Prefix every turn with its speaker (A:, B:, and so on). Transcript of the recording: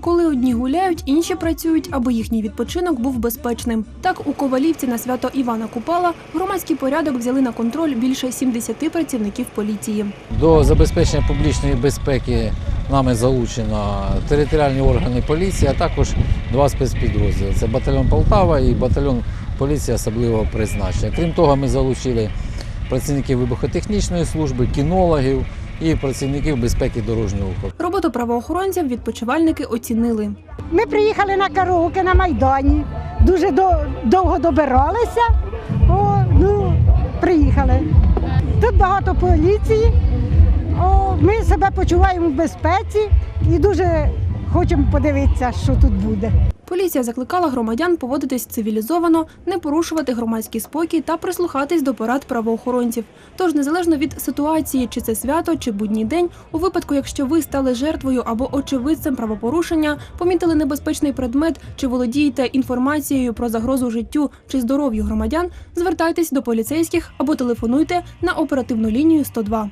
A: Коли одні гуляють, інші працюють, аби їхній відпочинок був безпечним. Так у Ковалівці на свято Івана Купала громадський порядок взяли на контроль більше 70 працівників поліції.
B: До забезпечення публічної безпеки нами залучено територіальні органи поліції, а також два спецпідрозділи. Це батальйон Полтава і батальйон поліції особливого призначення. Крім того, ми залучили працівників вибухотехнічної служби, кінологів і працівників безпеки дорожнього руху.
A: Роботу правоохоронців відпочивальники оцінили.
C: Ми приїхали на караоке на Майдані. Дуже довго добиралися. О, ну, приїхали. Тут багато поліції. О, ми себе почуваємо в безпеці і дуже хочемо подивитися, що тут буде.
A: Поліція закликала громадян поводитись цивілізовано, не порушувати громадський спокій та прислухатись до порад правоохоронців. Тож, незалежно від ситуації, чи це свято, чи будній день, у випадку, якщо ви стали жертвою або очевидцем правопорушення, помітили небезпечний предмет чи володієте інформацією про загрозу життю чи здоров'ю громадян, звертайтесь до поліцейських або телефонуйте на оперативну лінію 102.